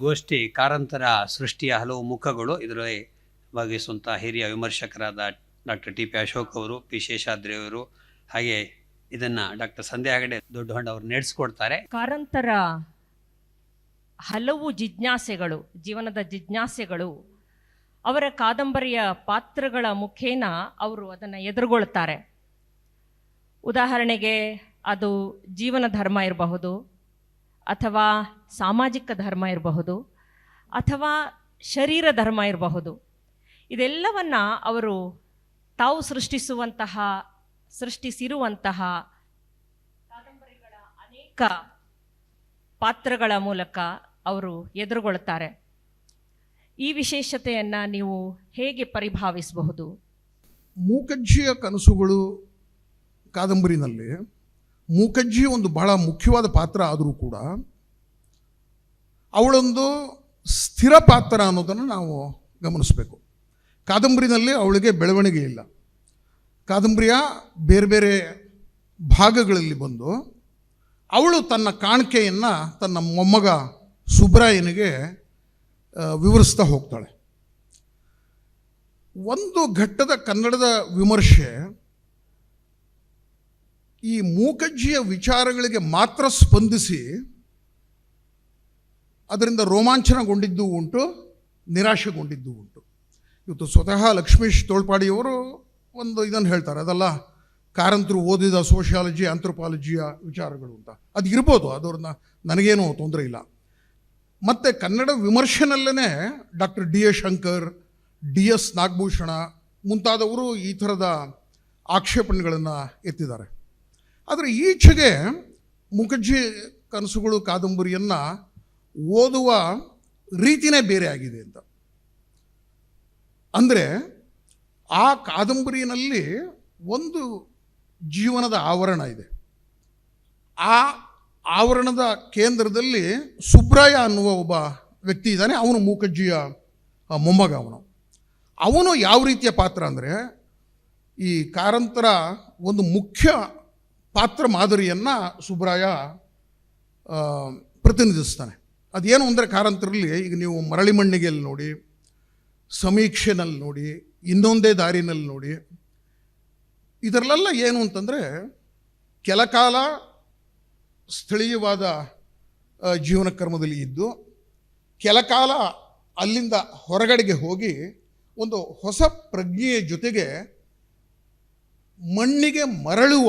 ಗೋಷ್ಠಿ, ಕಾರಂತರ ಸೃಷ್ಟಿಯ ಹಲವು ಮುಖಗಳು ಇದರಲ್ಲಿ ಭಾಗವಹಿಸುವಂಥ ಹಿರಿಯ ವಿಮರ್ಶಕರಾದ ಡಾಕ್ಟರ್ ಟಿ ಪಿ ಅಶೋಕ್ ಅವರು, ಪಿ ಶೇಷಾದ್ರಿ ಅವರು, ಹಾಗೆ ಇದನ್ನ ಡಾಕ್ಟರ್ ಸಂಧ್ಯಾ ಹೆಗಡೆ ದೊಡ್ಡ ಅವರು ನಡೆಸ್ಕೊಡ್ತಾರೆ. ಕಾರಂತರ ಹಲವು ಜಿಜ್ಞಾಸೆಗಳು, ಜೀವನದ ಜಿಜ್ಞಾಸೆಗಳು, ಅವರ ಕಾದಂಬರಿಯ ಪಾತ್ರಗಳ ಮುಖೇನ ಅವರು ಅದನ್ನು ಎದುರುಗೊಳ್ತಾರೆ. ಉದಾಹರಣೆಗೆ ಅದು ಜೀವನ ಧರ್ಮ ಇರಬಹುದು ಅಥವಾ ಸಾಮಾಜಿಕ ಧರ್ಮ ಇರಬಹುದು ಅಥವಾ ಶರೀರ ಧರ್ಮ ಇರಬಹುದು. ಇದೆಲ್ಲವನ್ನ ಅವರು ತಾವು ಸೃಷ್ಟಿಸುವಂತಹ, ಸೃಷ್ಟಿಸಿರುವಂತಹ ಅನೇಕ ಪಾತ್ರಗಳ ಮೂಲಕ ಅವರು ಎದುರುಗೊಳ್ತಾರೆ. ಈ ವಿಶೇಷತೆಯನ್ನು ನೀವು ಹೇಗೆ ಪರಿಭಾವಿಸಬಹುದು? ಮೂಕಜ್ಜಿಯ ಕನಸುಗಳು ಕಾದಂಬರಿನಲ್ಲಿ ಮೂಕಜ್ಜಿ ಒಂದು ಬಹಳ ಮುಖ್ಯವಾದ ಪಾತ್ರ ಆದರೂ ಕೂಡ ಅವಳೊಂದು ಸ್ಥಿರ ಪಾತ್ರ ಅನ್ನೋದನ್ನು ನಾವು ಗಮನಿಸಬೇಕು. ಕಾದಂಬರಿನಲ್ಲಿ ಅವಳಿಗೆ ಬೆಳವಣಿಗೆ ಇಲ್ಲ. ಕಾದಂಬರಿಯ ಬೇರೆ ಬೇರೆ ಭಾಗಗಳಲ್ಲಿ ಬಂದು ಅವಳು ತನ್ನ ಕಾಣಿಕೆಯನ್ನು ತನ್ನ ಮೊಮ್ಮಗ ಸುಬ್ರಾಯನಿಗೆ ವಿವರಿಸ್ತಾ ಹೋಗ್ತಾಳೆ. ಒಂದು ಘಟ್ಟದ ಕನ್ನಡದ ವಿಮರ್ಶೆ ಈ ಮೂಕಜ್ಜಿಯ ವಿಚಾರಗಳಿಗೆ ಮಾತ್ರ ಸ್ಪಂದಿಸಿ ಅದರಿಂದ ರೋಮಾಂಚನಗೊಂಡಿದ್ದು ಉಂಟು, ನಿರಾಶೆಗೊಂಡಿದ್ದು ಉಂಟು. ಇವತ್ತು ಸ್ವತಃ ಲಕ್ಷ್ಮೀಶ್ ತೋಳ್ಪಾಡಿಯವರು ಒಂದು ಇದನ್ನು ಹೇಳ್ತಾರೆ, ಅದಲ್ಲ, ಕಾರಂತರು ಓದಿದ ಸೋಷಿಯಾಲಜಿ ಆಂಥ್ರೋಪಾಲಜಿಯ ವಿಚಾರಗಳು ಅಂತ. ಅದು ಇರ್ಬೋದು ಅದ್ರನ್ನ ನನಗೇನು ತೊಂದರೆ ಇಲ್ಲ. ಮತ್ತು Kannada ವಿಮರ್ಶೆನಲ್ಲೇ doctor D A Shankar, D S Nagabhushana ಮುಂತಾದವರು ಈ ಥರದ ಆಕ್ಷೇಪಣೆಗಳನ್ನು ಎತ್ತಿದ್ದಾರೆ. ಆದರೆ ಈಚೆಗೆ ಮುಖರ್ಜಿ ಕನಸುಗಳು, ಕಾದಂಬರಿಯನ್ನು ಓದುವ ರೀತಿನೇ ಬೇರೆ ಆಗಿದೆ ಅಂತ. ಅಂದರೆ ಆ ಕಾದಂಬರಿನಲ್ಲಿ ಒಂದು ಜೀವನದ ಆವರಣ ಇದೆ. ಆ ಆವರಣದ ಕೇಂದ್ರದಲ್ಲಿ ಸುಬ್ರಾಯ ಅನ್ನುವ ಒಬ್ಬ ವ್ಯಕ್ತಿ ಇದ್ದಾನೆ, ಅವನು ಮೂಕಜ್ಜಿಯ ಮೊಮ್ಮಗ ಅವನು. ಅವನು ಯಾವ ರೀತಿಯ ಪಾತ್ರ ಅಂದರೆ ಈ ಕಾರಂತರ ಒಂದು ಮುಖ್ಯ ಪಾತ್ರ ಮಾದರಿಯನ್ನು ಸುಬ್ರಾಯ ಪ್ರತಿನಿಧಿಸ್ತಾನೆ. ಅದೇನು ಅಂದರೆ ಕಾರಂತರಲ್ಲಿ ಈಗ ನೀವು ಮರಳಿ ಮಣ್ಣಿಗೆಯಲ್ಲಿ ನೋಡಿ, ಸಮೀಕ್ಷೆನಲ್ಲಿ ನೋಡಿ, ಇನ್ನೊಂದೇ ದಾರಿನಲ್ಲಿ ನೋಡಿ, ಇದರಲ್ಲೆಲ್ಲ ಏನು ಅಂತಂದರೆ ಕೆಲ ಕಾಲ ಸ್ಥಳೀಯವಾದ ಜೀವನ ಕ್ರಮದಲ್ಲಿ ಇದ್ದು, ಕೆಲ ಕಾಲ ಅಲ್ಲಿಂದ ಹೊರಗಡೆಗೆ ಹೋಗಿ ಒಂದು ಹೊಸ ಪ್ರಜ್ಞೆಯ ಜೊತೆಗೆ ಮಣ್ಣಿಗೆ ಮರಳುವ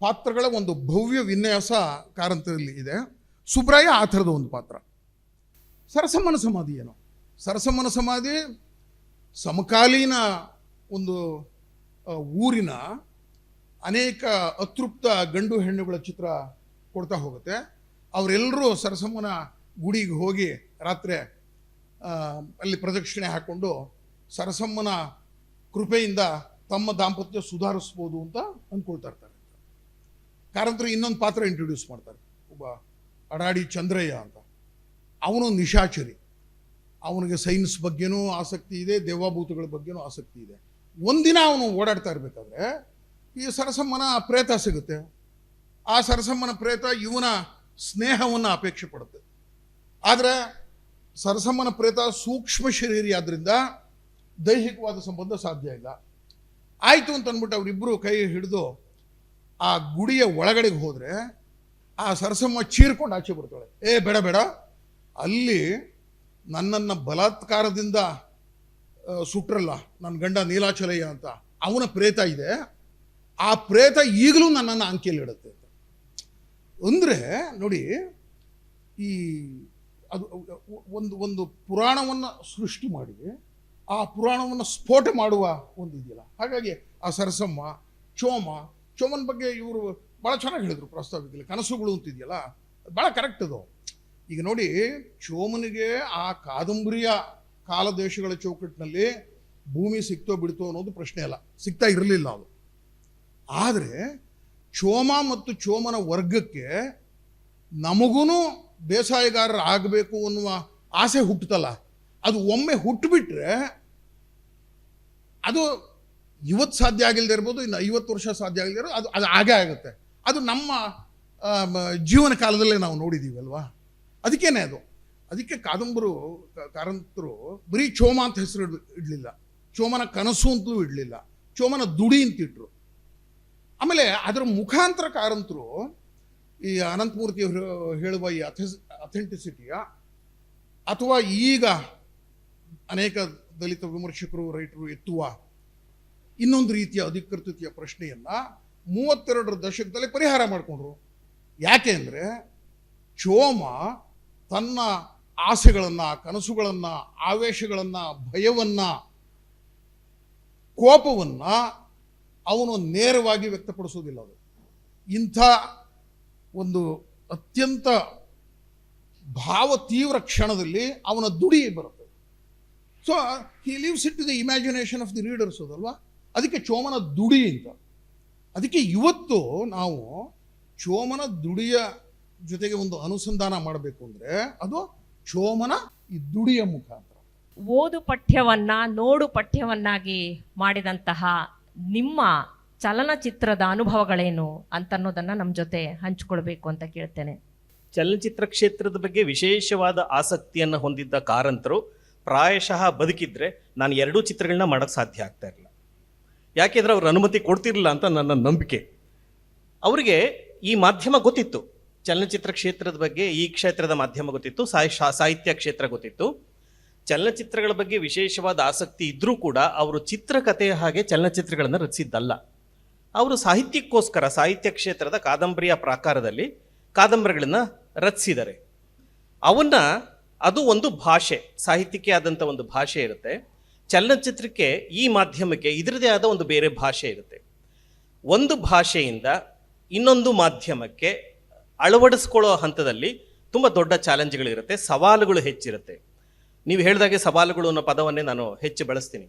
ಪಾತ್ರಗಳ ಒಂದು ಭವ್ಯ ವಿನ್ಯಾಸ ಕಾರಂತರಲ್ಲಿ ಇದೆ. ಸುಬ್ರಾಯ ಆ ಥರದ ಒಂದು ಪಾತ್ರ. ಸರಸಮ್ಮನ ಸಮಾಧಿ ಏನು? ಸರಸಮ್ಮನ ಸಮಾಧಿ ಸಮಕಾಲೀನ ಒಂದು ಊರಿನ ಅನೇಕ ಅತೃಪ್ತ ಗಂಡು ಹೆಣ್ಣುಗಳ ಚಿತ್ರ ಕೊಡ್ತಾ ಹೋಗುತ್ತೆ. ಅವರೆಲ್ಲರೂ ಸರಸಮ್ಮನ ಗುಡಿಗೆ ಹೋಗಿ ರಾತ್ರಿ ಅಲ್ಲಿ ಪ್ರದಕ್ಷಿಣೆ ಹಾಕ್ಕೊಂಡು ಸರಸಮ್ಮನ ಕೃಪೆಯಿಂದ ತಮ್ಮ ದಾಂಪತ್ಯ ಸುಧಾರಿಸ್ಬೋದು ಅಂತ ಅಂದ್ಕೊಳ್ತಾ ಇರ್ತಾರೆ. ಕಾರಂತರು ಇನ್ನೊಂದು ಪಾತ್ರ ಇಂಟ್ರೊಡ್ಯೂಸ್ ಮಾಡ್ತಾರೆ. ಒಬ್ಬ ಅಡಾಡಿ ಚಂದ್ರಯ್ಯ ಅಂತ. ಅವನು ನಿಶಾಚರಿ. ಅವನಿಗೆ ಸೈನ್ಸ್ ಬಗ್ಗೆನೂ ಆಸಕ್ತಿ ಇದೆ, ದೇವಾಭೂತಗಳ ಬಗ್ಗೆನೂ ಆಸಕ್ತಿ ಇದೆ. ಒಂದಿನ ಅವನು ಓಡಾಡ್ತಾ ಇರಬೇಕಾದ್ರೆ, ಈ ಸರಸಮ್ಮನ ಪ್ರೇತ ಸಿಗುತ್ತೆ. ಆ ಸರಸಮ್ಮನ ಪ್ರೇತ ಇವನ ಸ್ನೇಹವನ್ನು ಅಪೇಕ್ಷೆ ಪಡುತ್ತೆ. ಆದರೆ ಸರಸಮ್ಮನ ಪ್ರೇತ ಸೂಕ್ಷ್ಮ ಶರೀರಿ ಆದ್ದರಿಂದ ದೈಹಿಕವಾದ ಸಂಬಂಧ ಸಾಧ್ಯ ಇಲ್ಲ. ಆಯಿತು ಅಂತ ಅಂದ್ಬಿಟ್ಟು ಅವರಿಬ್ಬರು ಕೈ ಹಿಡಿದು ಆ ಗುಡಿಯ ಒಳಗಡೆಗೆ ಹೋದರೆ ಆ ಸರಸಮ್ಮ ಚೀರ್ಕೊಂಡು ಆಚೆ ಬರ್ತಾಳೆ. ಏ, ಬೇಡ ಬೇಡ. ಅಲ್ಲಿ ನನ್ನನ್ನು ಬಲಾತ್ಕಾರದಿಂದ ಸುಟ್ರಲ್ಲ. ನನ್ನ ಗಂಡ ನೀಲಾಚಲಯ್ಯ ಅಂತ. ಅವನ ಪ್ರೇತ ಇದೆ. ಆ ಪ್ರೇತ ಈಗಲೂ ನನ್ನನ್ನು ಅಂಕಿಯಲ್ಲಿ ಇಡುತ್ತೆ ಅಂತ. ಅಂದರೆ ನೋಡಿ, ಈ ಅದು, ಒಂದು ಒಂದು ಪುರಾಣವನ್ನು ಸೃಷ್ಟಿ ಮಾಡಿ, ಆ ಪುರಾಣವನ್ನು ಸ್ಫೋಟ ಮಾಡುವ ಒಂದು ಇದೆಯಲ್ಲ ಹಾಗಾಗಿ ಆ ಸರಸಮ್ಮ ಚೋಮ ಚೋಮನ ಬಗ್ಗೆ ಇವರು ಭಾಳ ಚೆನ್ನಾಗಿ ಹೇಳಿದರು ಪ್ರಸ್ತಾವಿಕಲ್ಲಿ ಕನಸುಗಳು ಅಂತಿದೆಯಲ್ಲ ಭಾಳ ಕರೆಕ್ಟ್ ಅದು. ಈಗ ನೋಡಿ, ಚೋಮನಿಗೆ ಆ ಕಾದಂಬರಿಯ ಕಾಲದೇಶಗಳ ಚೌಕಟ್ಟಿನಲ್ಲಿ ಭೂಮಿ ಸಿಕ್ತೋ ಬಿಡ್ತೋ ಅನ್ನೋದು ಪ್ರಶ್ನೆ ಅಲ್ಲ. ಸಿಗ್ತಾ ಇರಲಿಲ್ಲ ಅದು. ಆದರೆ, ಚೋಮ ಮತ್ತು ಚೋಮನ ವರ್ಗಕ್ಕೆ ನಮಗೂ ಬೇಸಾಯಗಾರರು ಆಗಬೇಕು ಅನ್ನುವ ಆಸೆ ಹುಟ್ಟುತ್ತಲ್ಲ. ಅದು ಒಮ್ಮೆ ಹುಟ್ಟುಬಿಟ್ರೆ ಅದು ಇವತ್ತು ಸಾಧ್ಯ ಆಗಿಲ್ಲದೆ ಇರ್ಬೋದು, ಇನ್ನು ಐವತ್ತು ವರ್ಷ ಸಾಧ್ಯ ಆಗಿಲ್ಲದೆ ಇರೋದು ಅದು ಅದು ಆಗೇ ಆಗುತ್ತೆ. ಅದು ನಮ್ಮ ಜೀವನ ಕಾಲದಲ್ಲೇ ನಾವು ನೋಡಿದ್ದೀವಲ್ವಾ ಅದಕ್ಕೇನೆ ಅದು. ಅದಕ್ಕೆ ಕಾದಂಬರು ಕಾರಂತರು ಬರೀ ಚೋಮ ಅಂತ ಹೆಸರು ಇಡಲಿಲ್ಲ. ಚೋಮನ ಕನಸು ಅಂತಲೂ ಇಡಲಿಲ್ಲ. ಚೋಮನ ದುಡಿ ಅಂತ ಇಟ್ರು. ಆಮೇಲೆ ಅದರ ಮುಖಾಂತರ ಕಾರಂತರು ಈ ಅನಂತಮೂರ್ತಿ ಹೇಳುವ ಈ ಅಥೆಸ್ ಅಥವಾ ಈಗ ಅನೇಕ ದಲಿತ ವಿಮರ್ಶಕರು ರೈಟರು ಎತ್ತುವ ಇನ್ನೊಂದು ರೀತಿಯ ಅಧಿಕೃತತೆಯ ಪ್ರಶ್ನೆಯನ್ನು ಮೂವತ್ತೆರಡರ ದಶಕದಲ್ಲಿ ಪರಿಹಾರ ಮಾಡಿಕೊಂಡ್ರು. ಯಾಕೆ ಅಂದರೆ ಚೋಮ ತನ್ನ ಆಸೆಗಳನ್ನು, ಕನಸುಗಳನ್ನು, ಆವೇಶಗಳನ್ನು, ಭಯವನ್ನು, ಕೋಪವನ್ನು ಅವನು ನೇರವಾಗಿ ವ್ಯಕ್ತಪಡಿಸೋದಿಲ್ಲ ಅದು. ಇಂಥ ಒಂದು ಅತ್ಯಂತ ಭಾವ ತೀವ್ರ ಕ್ಷಣದಲ್ಲಿ ಅವನ ದುಡಿ ಬರುತ್ತೆ. So he leaves it to the imagination of the readers ಅದಲ್ವಾ ಅದಕ್ಕೆ ಚೋಮನ ದುಡಿ ಅಂತ. ಅದಕ್ಕೆ ಇವತ್ತು ನಾವು ಚೋಮನ ದುಡಿಯ ಜೊತೆಗೆ ಒಂದು ಅನುಸಂಧಾನ ಮಾಡಬೇಕು ಅಂದರೆ ಅದು ಚೋಮನ ಈ ದುಡಿಯ ಮುಖಾಂತರ. ಓದು ಪಠ್ಯವನ್ನ ನೋಡು ಪಠ್ಯವನ್ನಾಗಿ ಮಾಡಿದಂತಹ ನಿಮ್ಮ ಚಲನಚಿತ್ರದ ಅನುಭವಗಳೇನು ಅಂತನ್ನೋದನ್ನು ನಮ್ಮ ಜೊತೆ ಹಂಚಿಕೊಳ್ಬೇಕು ಅಂತ ಕೇಳ್ತೇನೆ. ಚಲನಚಿತ್ರ ಕ್ಷೇತ್ರದ ಬಗ್ಗೆ ವಿಶೇಷವಾದ ಆಸಕ್ತಿಯನ್ನು ಹೊಂದಿದ್ದ ಕಾರಂತರು ಪ್ರಾಯಶಃ ಬದುಕಿದ್ರೆ ನಾನು ಎರಡೂ ಚಿತ್ರಗಳನ್ನ ಮಾಡೋಕ್ಕೆ ಸಾಧ್ಯ ಆಗ್ತಾ ಇರಲಿಲ್ಲ. ಯಾಕೆಂದ್ರೆ ಅವರು ಅನುಮತಿ ಕೊಡ್ತಿರಲಿಲ್ಲ ಅಂತ ನನ್ನ ನಂಬಿಕೆ. ಅವರಿಗೆ ಈ ಮಾಧ್ಯಮ ಗೊತ್ತಿತ್ತು. ಚಲನಚಿತ್ರ ಕ್ಷೇತ್ರದ ಬಗ್ಗೆ ಈ ಕ್ಷೇತ್ರದ ಮಾಧ್ಯಮ ಗೊತ್ತಿತ್ತು ಸಾಹಿತ್ಯ ಕ್ಷೇತ್ರ ಗೊತ್ತಿತ್ತು. ಚಲನಚಿತ್ರಗಳ ಬಗ್ಗೆ ವಿಶೇಷವಾದ ಆಸಕ್ತಿ ಇದ್ದರೂ ಕೂಡ ಅವರು ಚಿತ್ರಕಥೆಯ ಹಾಗೆ ಚಲನಚಿತ್ರಗಳನ್ನು ರಚಿಸಿದ್ದಲ್ಲ. ಅವರು ಸಾಹಿತ್ಯಕ್ಕೋಸ್ಕರ, ಸಾಹಿತ್ಯ ಕ್ಷೇತ್ರದ ಕಾದಂಬರಿಯ ಪ್ರಾಕಾರದಲ್ಲಿ ಕಾದಂಬರಿಗಳನ್ನು ರಚಿಸಿದ್ದಾರೆ. ಅವನ್ನ ಅದು ಒಂದು ಭಾಷೆ, ಸಾಹಿತ್ಯಕ್ಕೆ ಆದಂಥ ಒಂದು ಭಾಷೆ ಇರುತ್ತೆ. ಚಲನಚಿತ್ರಕ್ಕೆ ಈ ಮಾಧ್ಯಮಕ್ಕೆ ಇದರದೇ ಆದ ಒಂದು ಬೇರೆ ಭಾಷೆ ಇರುತ್ತೆ. ಒಂದು ಭಾಷೆಯಿಂದ ಇನ್ನೊಂದು ಮಾಧ್ಯಮಕ್ಕೆ ಅಳವಡಿಸ್ಕೊಳ್ಳೋ ಹಂತದಲ್ಲಿ ತುಂಬ ದೊಡ್ಡ ಚಾಲೆಂಜ್ಗಳಿರುತ್ತೆ ಸವಾಲುಗಳು ಹೆಚ್ಚಿರುತ್ತೆ. ನೀವು ಹೇಳಿದಾಗೆ ಸವಾಲುಗಳು ಅನ್ನೋ ಪದವನ್ನೇ ನಾನು ಹೆಚ್ಚು ಬಳಸ್ತೀನಿ.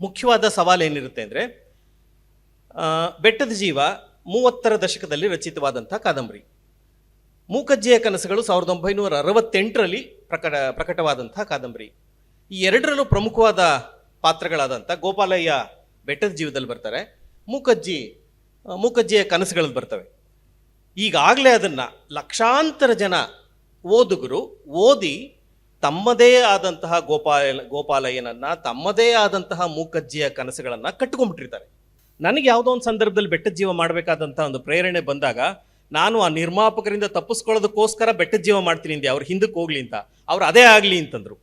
ಮುಖ್ಯವಾದ ಸವಾಲು ಏನಿರುತ್ತೆ ಅಂದರೆ ಬೆಟ್ಟದ ಜೀವ ಮೂವತ್ತರ ದಶಕದಲ್ಲಿ ರಚಿತವಾದಂಥ ಕಾದಂಬರಿ. ಮೂಕಜ್ಜಿಯ ಕನಸುಗಳು ಸಾವಿರದ ಒಂಬೈನೂರ ಅರವತ್ತೆಂಟರಲ್ಲಿ ಪ್ರಕಟ ಪ್ರಕಟವಾದಂಥ ಕಾದಂಬರಿ. ಈ ಎರಡರಲ್ಲೂ ಪ್ರಮುಖವಾದ ಪಾತ್ರಗಳಾದಂಥ ಗೋಪಾಲಯ್ಯ ಬೆಟ್ಟದ ಜೀವದಲ್ಲಿ ಬರ್ತಾರೆ. ಮೂಕಜ್ಜಿ ಮೂಕಜ್ಜಿಯ ಕನಸುಗಳಲ್ಲಿ ಬರ್ತವೆ. ಈಗಾಗಲೇ ಅದನ್ನು ಲಕ್ಷಾಂತರ ಜನ ಓದುಗರು ಓದಿ ತಮ್ಮದೇ ಆದಂತಹ ಗೋಪಾಲ, ಗೋಪಾಲಯ್ಯನನ್ನು ತಮ್ಮದೇ ಆದಂತಹ ಮೂಕಜ್ಜಿಯ ಕನಸುಗಳನ್ನು ಕಟ್ಟಿಕೊಂಡ್ಬಿಟ್ಟಿರ್ತಾರೆ. ನನಗೆ ಯಾವುದೋ ಒಂದು ಸಂದರ್ಭದಲ್ಲಿ ಬೆಟ್ಟದ ಜೀವ ಮಾಡಬೇಕಾದಂಥ ಒಂದು ಪ್ರೇರಣೆ ಬಂದಾಗ ನಾನು ಆ ನಿರ್ಮಾಪಕರಿಂದ ತಪ್ಪಿಸ್ಕೊಳ್ಳೋದಕ್ಕೋಸ್ಕರ ಬೆಟ್ಟದ ಜೀವ ಮಾಡ್ತೀನಿ ಅಂದೆ. ಅವ್ರು ಹಿಂದಕ್ಕೆ ಹೋಗ್ಲಿ ಅಂತ. ಅವ್ರು ಅದೇ ಆಗಲಿ ಅಂತಂದ್ರು.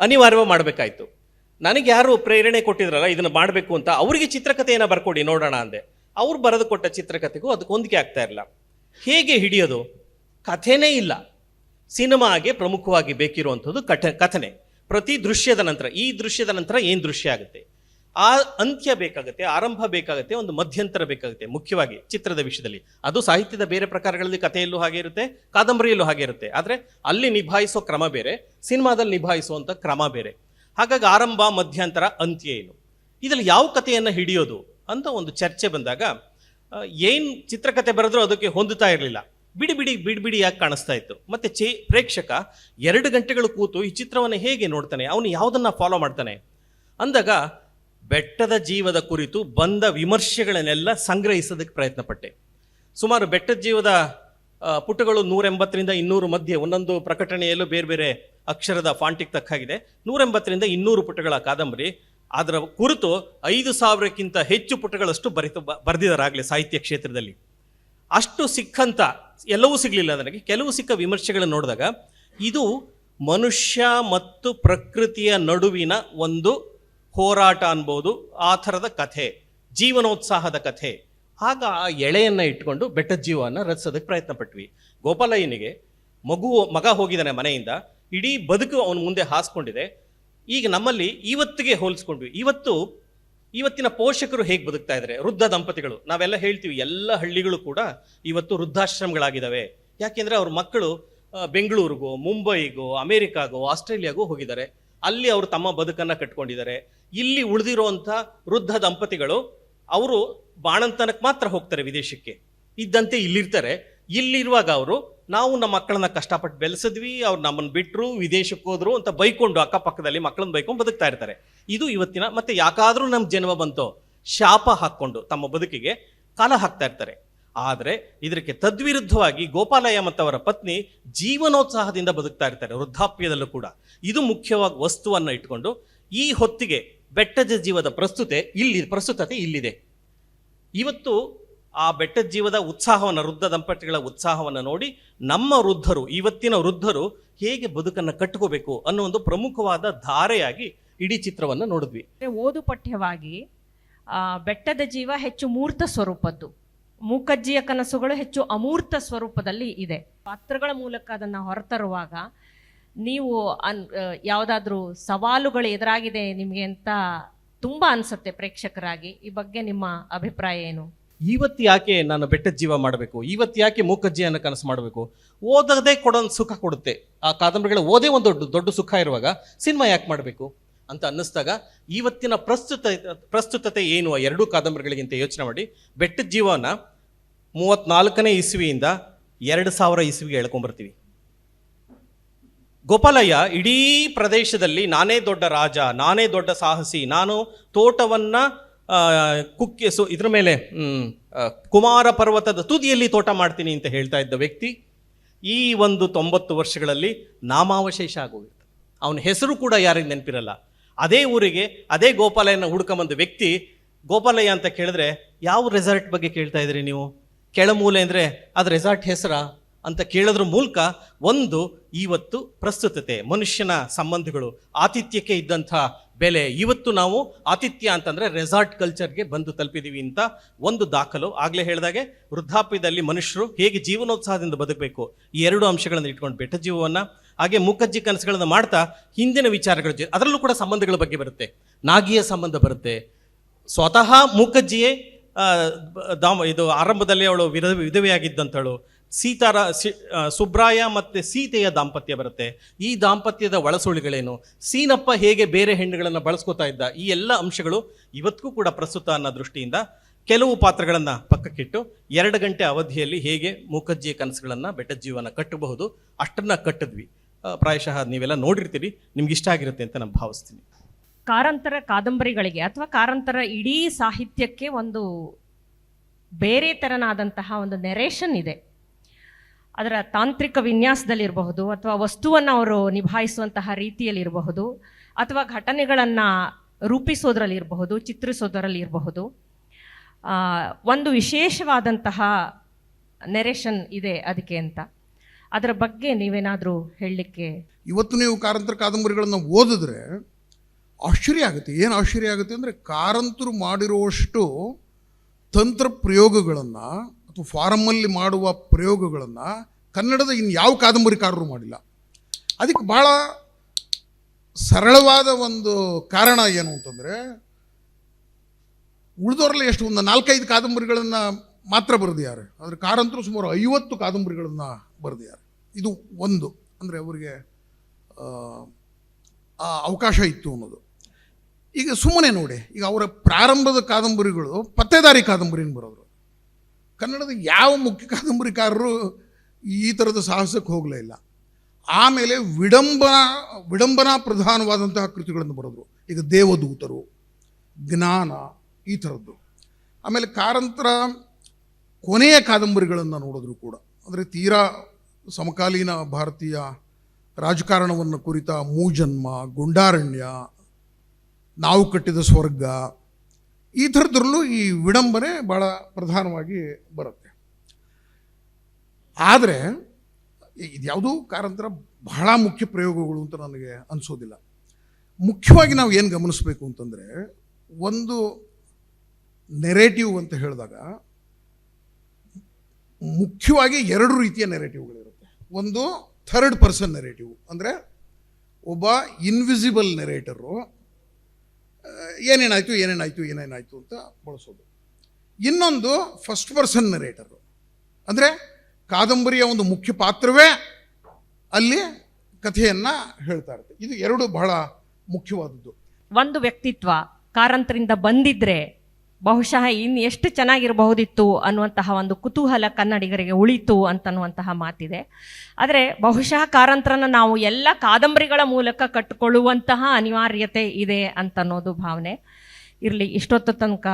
ಅನಿವಾರ್ಯವಾಗಿ ಮಾಡಬೇಕಾಯ್ತು. ನನಗೆ ಯಾರು ಪ್ರೇರಣೆ ಕೊಟ್ಟಿದ್ರಲ್ಲ, ಇದನ್ನು ಮಾಡಬೇಕು ಅಂತ ಅವರಿಗೆ ಚಿತ್ರಕಥೆಯನ್ನು ಬರ್ಕೊಡಿ, ನೋಡೋಣ ಅಂದೆ. ಅವ್ರು ಬರೆದು ಕೊಟ್ಟ ಚಿತ್ರಕಥೆಗೂ ಅದಕ್ಕೆ ಹೊಂದಿಕೆ ಆಗ್ತಾ ಇರಲಿಲ್ಲ. ಹೇಗೆ ಹಿಡಿಯೋದು? ಕಥೆನೇ ಇಲ್ಲ. ಸಿನಿಮಾಗೆ ಪ್ರಮುಖವಾಗಿ ಬೇಕಿರುವಂಥದ್ದು ಕಠ, ಕಥನೆ. ಪ್ರತಿ ದೃಶ್ಯದ ನಂತರ, ಈ ದೃಶ್ಯದ ನಂತರ ಏನು ದೃಶ್ಯ ಆಗುತ್ತೆ? ಆ ಅಂತ್ಯ ಬೇಕಾಗುತ್ತೆ, ಆರಂಭ ಬೇಕಾಗುತ್ತೆ, ಒಂದು ಮಧ್ಯಂತರ ಬೇಕಾಗುತ್ತೆ, ಮುಖ್ಯವಾಗಿ ಚಿತ್ರದ ವಿಷಯದಲ್ಲಿ. ಅದು ಸಾಹಿತ್ಯದ ಬೇರೆ ಪ್ರಕಾರಗಳಲ್ಲಿ ಕಥೆಯಲ್ಲೂ ಹಾಗೆ ಇರುತ್ತೆ, ಕಾದಂಬರಿಯಲ್ಲೂ ಹಾಗೆ ಇರುತ್ತೆ. ಆದರೆ ಅಲ್ಲಿ ನಿಭಾಯಿಸೋ ಕ್ರಮ ಬೇರೆ, ಸಿನಿಮಾದಲ್ಲಿ ನಿಭಾಯಿಸುವಂಥ ಕ್ರಮ ಬೇರೆ. ಹಾಗಾಗಿ ಆರಂಭ, ಮಧ್ಯಂತರ, ಅಂತ್ಯ ಏನು? ಇದರಲ್ಲಿ ಯಾವ ಕಥೆಯನ್ನು ಹಿಡಿಯೋದು ಅಂತ ಒಂದು ಚರ್ಚೆ ಬಂದಾಗ ಏನು ಚಿತ್ರಕಥೆ ಬರೆದ್ರೂ ಅದಕ್ಕೆ ಹೊಂದುತ್ತಾ ಇರಲಿಲ್ಲ. ಬಿಡಿ ಬಿಡಿ ಬಿಡಿ ಬಿಡಿ ಯಾಕೆ ಕಾಣಿಸ್ತಾ ಇತ್ತು? ಮತ್ತೆ ಚೇ, ಪ್ರೇಕ್ಷಕ ಎರಡು ಗಂಟೆಗಳು ಕೂತು ಈ ಚಿತ್ರವನ್ನು ಹೇಗೆ ನೋಡ್ತಾನೆ? ಅವನು ಯಾವುದನ್ನು ಫಾಲೋ ಮಾಡ್ತಾನೆ? ಅಂದಾಗ ಬೆಟ್ಟದ ಜೀವದ ಕುರಿತು ಬಂದ ವಿಮರ್ಶೆಗಳನ್ನೆಲ್ಲ ಸಂಗ್ರಹಿಸೋದಕ್ಕೆ ಪ್ರಯತ್ನ ಪಟ್ಟೆ ಸುಮಾರು ಬೆಟ್ಟದ ಜೀವದ ಪುಟಗಳು ನೂರೆಂಬತ್ತರಿಂದ ಇನ್ನೂರು ಮಧ್ಯೆ, ಒಂದೊಂದು ಪ್ರಕಟಣೆಯಲ್ಲೂ ಬೇರೆ ಬೇರೆ ಅಕ್ಷರದ ಫಾಂಟಿಗೆ ತಕ್ಕಾಗಿದೆ. ನೂರೆಂಬತ್ತರಿಂದ ಇನ್ನೂರು ಪುಟಗಳ ಕಾದಂಬರಿ. ಅದರ ಕುರಿತು ಐದು ಸಾವಿರಕ್ಕಿಂತ ಹೆಚ್ಚು ಪುಟಗಳಷ್ಟು ಬರಿತ ಬರೆದಿದ್ದಾರಾಗಲೇ ಸಾಹಿತ್ಯ ಕ್ಷೇತ್ರದಲ್ಲಿ. ಅಷ್ಟು ಸಿಕ್ಕಂತ, ಎಲ್ಲವೂ ಸಿಗಲಿಲ್ಲ ನನಗೆ. ಕೆಲವು ಸಿಕ್ಕ ವಿಮರ್ಶೆಗಳನ್ನು ನೋಡಿದಾಗ, ಇದು ಮನುಷ್ಯ ಮತ್ತು ಪ್ರಕೃತಿಯ ನಡುವಿನ ಒಂದು ಹೋರಾಟ ಅನ್ಬೋದು, ಆ ಥರದ ಕಥೆ, ಜೀವನೋತ್ಸಾಹದ ಕಥೆ. ಆಗ ಆ ಎಳೆಯನ್ನು ಇಟ್ಕೊಂಡು ಬೆಟ್ಟದ ಜೀವನ ರಚಿಸೋದಕ್ಕೆ ಪ್ರಯತ್ನ ಪಟ್ವಿ ಗೋಪಾಲಯ್ಯನಿಗೆ ಮಗು ಮಗ ಹೋಗಿದ್ದಾನೆ ಮನೆಯಿಂದ, ಇಡೀ ಬದುಕು ಅವನ ಮುಂದೆ ಹಾಸ್ಕೊಂಡಿದೆ. ಈಗ ನಮ್ಮಲ್ಲಿ ಇವತ್ತಿಗೆ ಹೋಲಿಸ್ಕೊಂಡ್ವಿ. ಇವತ್ತು, ಇವತ್ತಿನ ಪೋಷಕರು ಹೇಗೆ ಬದುಕ್ತಾ ಇದ್ದಾರೆ ವೃದ್ಧ ದಂಪತಿಗಳು. ನಾವೆಲ್ಲ ಹೇಳ್ತೀವಿ, ಎಲ್ಲ ಹಳ್ಳಿಗಳು ಕೂಡ ಇವತ್ತು ವೃದ್ಧಾಶ್ರಮಗಳಾಗಿದ್ದಾವೆ ಯಾಕೆಂದರೆ ಅವ್ರ ಮಕ್ಕಳು ಬೆಂಗಳೂರಿಗೋ, ಮುಂಬೈಗೋ, ಅಮೇರಿಕಾಗೋ, ಆಸ್ಟ್ರೇಲಿಯಾಗೋ ಹೋಗಿದ್ದಾರೆ. ಅಲ್ಲಿ ಅವರು ತಮ್ಮ ಬದುಕನ್ನು ಕಟ್ಕೊಂಡಿದ್ದಾರೆ. ಇಲ್ಲಿ ಉಳಿದಿರುವಂಥ ವೃದ್ಧ ದಂಪತಿಗಳು, ಅವರು ಬಾಣಂತನಕ್ಕೆ ಮಾತ್ರ ಹೋಗ್ತಾರೆ ವಿದೇಶಕ್ಕೆ. ಇದ್ದಂತೆ ಇಲ್ಲಿರ್ತಾರೆ. ಇಲ್ಲಿರುವಾಗ ಅವರು, ನಾವು ನಮ್ಮ ಮಕ್ಕಳನ್ನ ಕಷ್ಟಪಟ್ಟು ಬೆಳೆಸಿದ್ವಿ, ಅವ್ರು ನಮ್ಮನ್ನು ಬಿಟ್ಟರು ವಿದೇಶಕ್ಕೆ ಹೋದ್ರು ಅಂತ ಬೈಕೊಂಡು ಅಕ್ಕಪಕ್ಕದಲ್ಲಿ ಮಕ್ಕಳನ್ನ ಬೈಕೊಂಡು ಬದುಕ್ತಾ ಇರ್ತಾರೆ. ಇದು ಇವತ್ತಿನ ಮತ್ತೆ ಯಾಕಾದರೂ ನಮ್ಮ ಜನ್ಮ ಬಂತೋ, ಶಾಪ ಹಾಕ್ಕೊಂಡು ತಮ್ಮ ಬದುಕಿಗೆ ಕಾಲ ಹಾಕ್ತಾ ಇರ್ತಾರೆ. ಆದರೆ ಇದಕ್ಕೆ ತದ್ವಿರುದ್ಧವಾಗಿ ಗೋಪಾಲಯ್ಯ ಮತ್ತು ಅವರ ಪತ್ನಿ ಜೀವನೋತ್ಸಾಹದಿಂದ ಬದುಕ್ತಾ ಇರ್ತಾರೆ ವೃದ್ಧಾಪ್ಯದಲ್ಲೂ ಕೂಡ. ಇದು ಮುಖ್ಯವಾಗಿ ವಸ್ತುವನ್ನು ಇಟ್ಕೊಂಡು ಈ ಹೊತ್ತಿಗೆ ಬೆಟ್ಟದ ಜೀವದ ಪ್ರಸ್ತುತೆ ಇಲ್ಲಿ, ಪ್ರಸ್ತುತತೆ ಇಲ್ಲಿದೆ. ಇವತ್ತು ಆ ಬೆಟ್ಟದ ಜೀವದ ಉತ್ಸಾಹವನ್ನು, ವೃದ್ಧ ದಂಪತಿಗಳ ಉತ್ಸಾಹವನ್ನು ನೋಡಿ ನಮ್ಮ ವೃದ್ಧರು, ಇವತ್ತಿನ ವೃದ್ಧರು ಹೇಗೆ ಬದುಕನ್ನು ಕಟ್ಕೋಬೇಕು ಅನ್ನೋ ಒಂದು ಪ್ರಮುಖವಾದ ಧಾರೆಯಾಗಿ ಇಡೀ ಚಿತ್ರವನ್ನು ನೋಡಿದ್ವಿ. ಓದು ಪಠ್ಯವಾಗಿ ಬೆಟ್ಟದ ಜೀವ ಹೆಚ್ಚು ಮೂರ್ತ ಸ್ವರೂಪದ್ದು. ಮೂಕಜ್ಜಿಯ ಕನಸುಗಳು ಹೆಚ್ಚು ಅಮೂರ್ತ ಸ್ವರೂಪದಲ್ಲಿ ಇದೆ. ಪಾತ್ರಗಳ ಮೂಲಕ ಅದನ್ನು ಹೊರತರುವಾಗ ನೀವು ಅನ್ ಯಾವುದಾದ್ರೂ ಸವಾಲುಗಳು ಎದುರಾಗಿದೆ ನಿಮಗೆ ಅಂತ ತುಂಬ ಅನಿಸುತ್ತೆ ಪ್ರೇಕ್ಷಕರಾಗಿ. ಈ ಬಗ್ಗೆ ನಿಮ್ಮ ಅಭಿಪ್ರಾಯ ಏನು? ಇವತ್ತು ಯಾಕೆ ನಾನು ಬೆಟ್ಟದ ಜೀವ ಮಾಡಬೇಕು? ಇವತ್ತು ಯಾಕೆ ಮೂಕಜ್ಜಿಯನ್ನು ಕನಸು ಮಾಡಬೇಕು? ಓದದೇ ಕೊಡೋದು ಸುಖ ಕೊಡುತ್ತೆ. ಆ ಕಾದಂಬರಿಗಳು ಓದೇ ಒಂದು ದೊಡ್ಡ ದೊಡ್ಡ ಸುಖ ಇರುವಾಗ ಸಿನಿಮಾ ಯಾಕೆ ಮಾಡಬೇಕು? ಅಂತ ಅನ್ನಿಸ್ದಾಗ ಇವತ್ತಿನ ಪ್ರಸ್ತುತ, ಪ್ರಸ್ತುತತೆ ಏನು ಆ ಎರಡೂ ಕಾದಂಬರಿಗಳಿಗಿಂತ ಯೋಚನೆ ಮಾಡಿ. ಬೆಟ್ಟದ ಜೀವನ ಮೂವತ್ನಾಲ್ಕನೇ ಇಸ್ವಿಯಿಂದ ಎರಡು ಸಾವಿರ ಇಸ್ವಿಗೆ ಎಳ್ಕೊಂಬರ್ತೀವಿ ಗೋಪಾಲಯ್ಯ, ಇಡೀ ಪ್ರದೇಶದಲ್ಲಿ ನಾನೇ ದೊಡ್ಡ ರಾಜ, ನಾನೇ ದೊಡ್ಡ ಸಾಹಸಿ, ನಾನು ತೋಟವನ್ನ ಕುಕ್ಕೆ, ಸೊ, ಇದ್ರ ಮೇಲೆ ಕುಮಾರ ಪರ್ವತದ ತುದಿಯಲ್ಲಿ ತೋಟ ಮಾಡ್ತೀನಿ ಅಂತ ಹೇಳ್ತಾ ಇದ್ದ ವ್ಯಕ್ತಿ, ಈ ಒಂದು ತೊಂಬತ್ತು ವರ್ಷಗಳಲ್ಲಿ ನಾಮಾವಶೇಷ ಆಗೋಗಿತ್ತು. ಅವನ ಹೆಸರು ಕೂಡ ಯಾರಿಗೆ ನೆನಪಿರಲ್ಲ. ಅದೇ ಊರಿಗೆ, ಅದೇ ಗೋಪಾಲಯ್ಯನ ಹುಡ್ಕೊಂಬಂದ ವ್ಯಕ್ತಿ, ಗೋಪಾಲಯ್ಯ ಅಂತ ಕೇಳಿದ್ರೆ, ಯಾವ ರೆಸಾರ್ಟ್ ಬಗ್ಗೆ ಕೇಳ್ತಾ ಇದ್ರಿ ನೀವು? ಕೆಳಮೂಲೆ ಅಂದರೆ ಅದು ರೆಸಾರ್ಟ್ ಹೆಸರಾ? ಅಂತ ಕೇಳೋದ್ರ ಮೂಲಕ ಒಂದು ಇವತ್ತು ಪ್ರಸ್ತುತತೆ, ಮನುಷ್ಯನ ಸಂಬಂಧಗಳು, ಆತಿಥ್ಯಕ್ಕೆ ಇದ್ದಂಥ ಬೆಲೆ. ಇವತ್ತು ನಾವು ಆತಿಥ್ಯ ಅಂತಂದರೆ ರೆಸಾರ್ಟ್ ಕಲ್ಚರ್ಗೆ ಬಂದು ತಲುಪಿದೀವಿ ಅಂತ ಒಂದು ದಾಖಲು. ಆಗಲೇ ಹೇಳಿದಾಗೆ, ವೃದ್ಧಾಪ್ಯದಲ್ಲಿ ಮನುಷ್ಯರು ಹೇಗೆ ಜೀವನೋತ್ಸಾಹದಿಂದ ಬದುಕಬೇಕು? ಈ ಎರಡು ಅಂಶಗಳನ್ನು ಇಟ್ಕೊಂಡು ಬೆಟ್ಟ ಜೀವವನ್ನು, ಹಾಗೆ ಮುಖಜ್ಜಿ ಕನಸುಗಳನ್ನು ಮಾಡ್ತಾ ಹಿಂದಿನ ವಿಚಾರಗಳ ಜೊತೆ ಅದರಲ್ಲೂ ಕೂಡ ಸಂಬಂಧಗಳ ಬಗ್ಗೆ ಬರುತ್ತೆ. ನಾಗಿಯ ಸಂಬಂಧ ಬರುತ್ತೆ. ಸ್ವತಃ ಮೂಕಜ್ಜಿಯೇ ದಾಮ, ಇದು ಆರಂಭದಲ್ಲಿ ಅವಳು ವಿಧ, ವಿಧವೆಯಾಗಿದ್ದಂಥಳು. ಸೀತಾರ ಸುಬ್ರಾಯ ಮತ್ತು ಸೀತೆಯ ದಾಂಪತ್ಯ ಬರುತ್ತೆ. ಈ ದಾಂಪತ್ಯದ ಒಳಸುಳಿಗಳೇನು? ಸೀನಪ್ಪ ಹೇಗೆ ಬೇರೆ ಹೆಣ್ಣುಗಳನ್ನು ಬಳಸ್ಕೋತಾ ಇದ್ದ? ಈ ಎಲ್ಲ ಅಂಶಗಳು ಇವತ್ತಿಗೂ ಕೂಡ ಪ್ರಸ್ತುತ ಅನ್ನೋ ದೃಷ್ಟಿಯಿಂದ ಕೆಲವು ಪಾತ್ರಗಳನ್ನು ಪಕ್ಕಕ್ಕಿಟ್ಟು ಎರಡು ಗಂಟೆ ಅವಧಿಯಲ್ಲಿ ಹೇಗೆ ಮೂಕಜ್ಜಿಯ ಕನಸುಗಳನ್ನು ಬೆಟ್ಟದ ಜೀವನ ಕಟ್ಟಬಹುದು, ಅಷ್ಟನ್ನು ಕಟ್ಟಿದ್ವಿ. ಪ್ರಾಯಶಃ ನೀವೆಲ್ಲ ನೋಡಿರ್ತೀರಿ, ನಿಮ್ಗೆ ಇಷ್ಟ ಆಗಿರುತ್ತೆ ಅಂತ ನಾನು ಭಾವಿಸ್ತೀನಿ. ಕಾರಂತರ ಕಾದಂಬರಿಗಳಿಗೆ ಅಥವಾ ಕಾರಂತರ ಇಡೀ ಸಾಹಿತ್ಯಕ್ಕೆ ಒಂದು ಬೇರೆ ತೆರನಾದಂತಹ ಒಂದು ನೆರೇಷನ್ ಇದೆ. ಅದರ ತಾಂತ್ರಿಕ ವಿನ್ಯಾಸದಲ್ಲಿರಬಹುದು ಅಥವಾ ವಸ್ತುವನ್ನು ಅವರು ನಿಭಾಯಿಸುವಂತಹ ರೀತಿಯಲ್ಲಿರಬಹುದು ಅಥವಾ ಘಟನೆಗಳನ್ನು ರೂಪಿಸೋದ್ರಲ್ಲಿರಬಹುದು ಚಿತ್ರಿಸೋದರಲ್ಲಿರಬಹುದು. ಆ, ಒಂದು ವಿಶೇಷವಾದಂತಹ ನೆರೇಷನ್ ಇದೆ ಅದಕ್ಕೆ ಅಂತ. ಅದರ ಬಗ್ಗೆ ನೀವೇನಾದರೂ ಹೇಳಲಿಕ್ಕೆ ಇವತ್ತು ನೀವು ಕಾರಂತರ ಕಾದಂಬರಿಗಳನ್ನು ಓದಿದ್ರೆ ಆಶ್ಚರ್ಯ ಆಗುತ್ತೆ. ಏನು ಆಶ್ಚರ್ಯ ಆಗುತ್ತೆ ಅಂದರೆ ಕಾರಂತರು ಮಾಡಿರುವಷ್ಟು ತಂತ್ರ ಪ್ರಯೋಗಗಳನ್ನು ಅಥವಾ ಫಾರಮಲ್ಲಿ ಮಾಡುವ ಪ್ರಯೋಗಗಳನ್ನು ಕನ್ನಡದ ಇನ್ನು ಯಾವ ಕಾದಂಬರಿಕಾರರು ಮಾಡಿಲ್ಲ. ಅದಕ್ಕೆ ಭಾಳ ಸರಳವಾದ ಒಂದು ಕಾರಣ ಏನು ಅಂತಂದರೆ, ಉಳಿದವರಲ್ಲಿ ಎಷ್ಟು ಒಂದು ನಾಲ್ಕೈದು ಕಾದಂಬರಿಗಳನ್ನು ಮಾತ್ರ ಬರೆದಿದ್ದಾರೆ. ಆದರೆ ಕಾರಂತರು ಸುಮಾರು ಐವತ್ತು ಕಾದಂಬರಿಗಳನ್ನು ಬರೆದಿದ್ದಾರೆ. ಇದು ಒಂದು. ಅಂದರೆ ಅವರಿಗೆ ಅವಕಾಶ ಇತ್ತು ಅನ್ನೋದು. ಈಗ ಸುಮ್ಮನೆ ನೋಡಿ, ಈಗ ಅವರ ಪ್ರಾರಂಭದ ಕಾದಂಬರಿಗಳು ಪತ್ತೇದಾರಿ ಕಾದಂಬರಿನ ಬರೋರು ಕನ್ನಡದ ಯಾವ ಮುಖ್ಯ ಕಾದಂಬರಿಕಾರರು ಈ ಥರದ ಸಾಹಸಕ್ಕೆ ಹೋಗಲೇ ಇಲ್ಲ. ಆಮೇಲೆ ವಿಡಂಬನಾ ವಿಡಂಬನಾ ಪ್ರಧಾನವಾದಂತಹ ಕೃತಿಗಳನ್ನು ಬರೆದ್ರು. ಈಗ ದೇವದೂತರು, ಜ್ಞಾನ ಈ ಥರದ್ದು ಆಮೇಲೆ ಕಾರಂತರ ಕೊನೆಯ ಕಾದಂಬರಿಗಳನ್ನು ನೋಡಿದ್ರು ಕೂಡ. ಅಂದರೆ ತೀರಾ ಸಮಕಾಲೀನ ಭಾರತೀಯ ರಾಜಕಾರಣವನ್ನು ಕುರಿತ ಮೂಜನ್ಮ, ಗುಂಡಾರಣ್ಯ, ನಾವು ಕಟ್ಟಿದ ಸ್ವರ್ಗ ಈ ಥರದ್ರಲ್ಲೂ ಈ ವಿಡಂಬನೆ ಭಾಳ ಪ್ರಧಾನವಾಗಿ ಬರುತ್ತೆ. ಆದರೆ ಇದ್ಯಾವುದೂ ಕಾರಂತರ ಬಹಳ ಮುಖ್ಯ ಪ್ರಯೋಗಗಳು ಅಂತ ನನಗೆ ಅನಿಸೋದಿಲ್ಲ. ಮುಖ್ಯವಾಗಿ ನಾವು ಏನು ಗಮನಿಸಬೇಕು ಅಂತಂದರೆ, ಒಂದು ನೆರೇಟಿವ್ ಅಂತ ಹೇಳಿದಾಗ ಮುಖ್ಯವಾಗಿ ಎರಡು ರೀತಿಯ ನೆರೇಟಿವ್ಗಳಿರುತ್ತೆ. ಒಂದು ಥರ್ಡ್ ಪರ್ಸನ್ ನೆರೇಟಿವ್ ಅಂದರೆ ಒಬ್ಬ ಇನ್ವಿಸಿಬಲ್ ನೆರೇಟರು ಏನೇನಾಯಿತು ಏನೇನಾಯಿತು ಏನೇನಾಯಿತು ಅಂತ ಬಳಸೋದು. ಇನ್ನೊಂದು ಫಸ್ಟ್ ಪರ್ಸನ್ ನರೇಟರು ಅಂದರೆ ಕಾದಂಬರಿಯ ಒಂದು ಮುಖ್ಯ ಪಾತ್ರವೇ ಅಲ್ಲಿ ಕಥೆಯನ್ನು ಹೇಳ್ತಾ ಇರುತ್ತೆ. ಇದು ಎರಡು ಬಹಳ ಮುಖ್ಯವಾದದ್ದು. ಒಂದು ವ್ಯಕ್ತಿತ್ವ, ಕಾರಂತರಿಂದ ಬಂದಿದ್ರೆ ಬಹುಶಃ ಇನ್ನು ಎಷ್ಟು ಚೆನ್ನಾಗಿರಬಹುದಿತ್ತು ಅನ್ನುವಂತಹ ಒಂದು ಕುತೂಹಲ ಕನ್ನಡಿಗರಿಗೆ ಉಳಿತು ಅಂತನ್ನುವಂತಹ ಮಾತಿದೆ. ಆದರೆ ಬಹುಶಃ ಕಾರಂತ್ರನ ನಾವು ಎಲ್ಲ ಕಾದಂಬರಿಗಳ ಮೂಲಕ ಕಟ್ಟಿಕೊಳ್ಳುವಂತಹ ಅನಿವಾರ್ಯತೆ ಇದೆ ಅಂತನ್ನೋದು ಭಾವನೆ. ಇರಲಿ, ಇಷ್ಟೊತ್ತು ತನಕ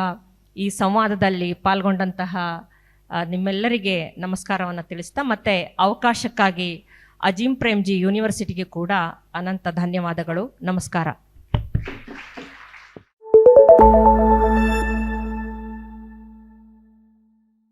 ಈ ಸಂವಾದದಲ್ಲಿ ಪಾಲ್ಗೊಂಡಂತಹ ನಿಮ್ಮೆಲ್ಲರಿಗೆ ನಮಸ್ಕಾರವನ್ನು ತಿಳಿಸ್ತಾ ಮತ್ತೆ ಅವಕಾಶಕ್ಕಾಗಿ ಅಜೀಂ ಪ್ರೇಮ್ಜಿ ಯೂನಿವರ್ಸಿಟಿಗೆ ಕೂಡ ಅನಂತ ಧನ್ಯವಾದಗಳು. ನಮಸ್ಕಾರ.